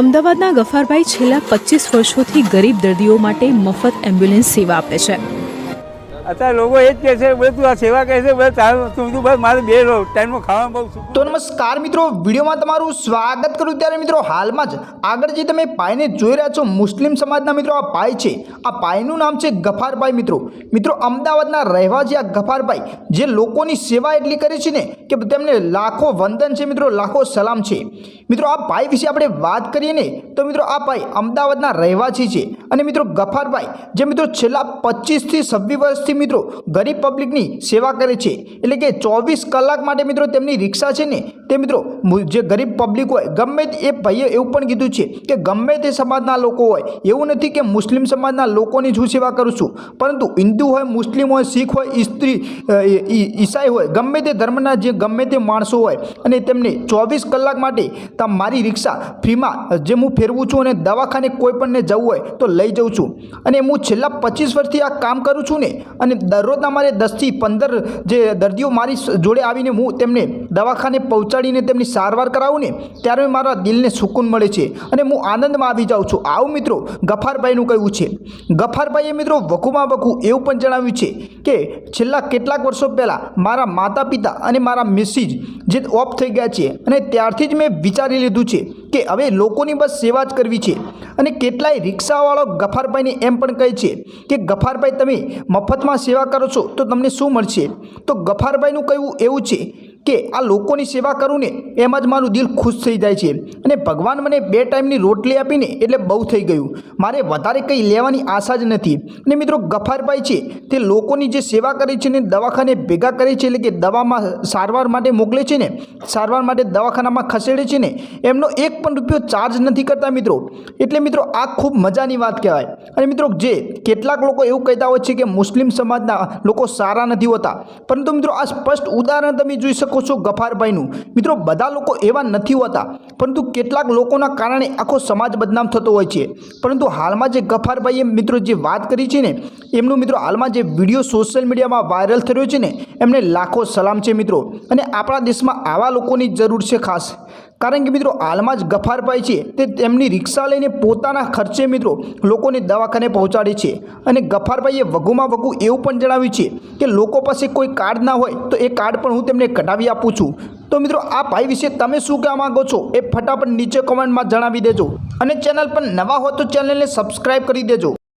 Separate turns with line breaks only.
અમદાવાદના ગફારભાઈ છેલ્લા પચીસ વર્ષોથી ગરીબ દર્દીઓ માટે મફત એમ્બ્યુલન્સ સેવા આપે છે.
અત્યારે લોકો એ જ કહે છે બધું આ સેવા કહે છે બસ તું બસ, મારે બે ટાઈમનું ખાવાનું બહુ સુખ
તો નમસ્કાર મિત્રો, વિડીયોમાં તમારું સ્વાગત કરું ત્યારે મિત્રો, હાલમાં જ આગળ જે તમે પાયને જોઈ રહ્યા છો, મુસ્લિમ સમાજના મિત્રો, આ પાય છે. આ પાયનું નામ છે ગફારભાઈ મિત્રો. મિત્રો, અમદાવાદના રહેવાસી આ ગફારભાઈ, જે લોકોની સેવા એટલી કરે છે ને કે તેમને લાખો વંદન છે મિત્રો, લાખો સલામ છે. મિત્રો, આ પાય વિશે આપણે વાત કરીએ ને, તો મિત્રો, આ પાય અમદાવાદના રહેવાસી છે. અને મિત્રો ગફારભાઈ, જે મિત્રો છેલ્લા પચીસથી છવ્વીસ વર્ષથી મિત્રો ગરીબ પબ્લિકની સેવા કરે છે, એટલે કે ચોવીસ કલાક માટે મિત્રો તેમની રિક્ષા છે ને, તે મિત્રો જે ગરીબ પબ્લિક હોય, ગમે એ ભાઈએ એવું પણ કીધું છે કે ગમે તે સમાજના લોકો હોય, એવું નથી કે મુસ્લિમ સમાજના લોકોની જ હું સેવા કરું છું, પરંતુ હિન્દુ હોય, મુસ્લિમ હોય, શીખ હોય ઇસ્ત્રી ઈ- ઈ- ઈસાઈ હોય, ગમે તે ધર્મના જે ગમે તે માણસો હોય, અને તેમને ચોવીસ કલાક માટે મારી રિક્ષા ફ્રીમાં જે હું ફેરવું છું અને દવાખાને કોઈ પણને જવું હોય, તો લઈ જાઉં છું. અને હું છેલ્લા પચીસ વર્ષથી આ કામ કરું છું ને, અને દરરોજના મારે દસથી પંદર જે દર્દીઓ મારી જોડે આવીને હું તેમને દવાખાને પહોંચાડીને તેમની સારવાર કરાવું ને, ત્યારે મારા દિલને સુકૂન મળે છે અને હું આનંદમાં આવી જાઉં છું. આવું મિત્રો, ગફારભાઈનું કહેવું છે. ગફારભાઈએ મિત્રો, વખુમાં વખુ એવું પણ જણાવ્યું છે કે, છેલ્લા કેટલાક વર્ષો પહેલાં મારા માતા પિતા અને મારા મિસિજ જે ઓફ થઈ ગયા છે અને ત્યારથી જ મેં વિચારી લીધું છે કે હવે લોકોની બસ સેવા જ કરવી છે. અને કેટલાય રિક્ષાવાળો ગફારભાઈને એમ પણ કહે છે કે, ગફારભાઈ, તમે મફતમાં સેવા કરો છો તો તમને શું મળશે? તો ગફારભાઈનું કહેવું એવું છે કે આ લોકોની સેવા કરું ને એમાં જ મારું દિલ ખુશ થઈ જાય છે. અને ભગવાન મને બે ટાઈમની રોટલી આપીને એટલે બહુ થઈ ગયું. મારે વધારે કંઈ લેવાની આશા જ નથી. અને મિત્રો ગફારભાઈ છે તે લોકોની જે સેવા કરે છે ને દવાખાને ભેગા કરે છે એટલે કે દવામાં સારવાર માટે મોકલે છે ને, સારવાર માટે દવાખાનામાં ખસેડે છે ને, એમનો એક પણ રૂપિયો ચાર્જ નથી કરતા મિત્રો. એટલે મિત્રો આ ખૂબ મજાની વાત કહેવાય. અને મિત્રો જે કેટલાક લોકો એવું કહેતા હોય છે કે મુસ્લિમ સમાજના લોકો સારા નથી હોતા. પરંતુ મિત્રો આ સ્પષ્ટ ઉદાહરણ તમે જોઈ શકો છો ગફારભાઈનું મિત્રો, બધા લોકો એવા નથી હોતા, પરંતુ કેટલાક લોકોના કારણે આખો સમાજ બદનામ થતો હોય છે. પરંતુ હાલમાં જે ગફારભાઈએ મિત્રો જે વાત કરી છે ને, એમનું મિત્રો હાલમાં જે વીડિયો સોશિયલ મીડિયામાં વાયરલ થયો છે ને, એમને લાખો સલામ છે મિત્રો. અને આપણા દેશમાં આવા લોકોની જરૂર છે ખાસ. કારણ કે મિત્રો હાલમાં જ ગફારભાઈ છે તે તેમની રિક્ષા લઈને પોતાના ખર્ચે મિત્રો લોકોને દવાખાને પહોંચાડે છે. અને ગફારભાઈએ વઘુમાં વઘુ એવું પણ જણાવ્યું છે કે લોકો પાસે કોઈ કાર્ડ ના હોય તો એ કાર્ડ પણ હું તેમને કઢાવી આપું છું. તો મિત્રો આ ભાઈ વિશે તમે શું કહેવા માગો છો એ ફટાફટ નીચે કોમેન્ટમાં જણાવી દેજો. અને ચેનલ પર નવા હો તો ચેનલને સબસ્ક્રાઈબ કરી દેજો.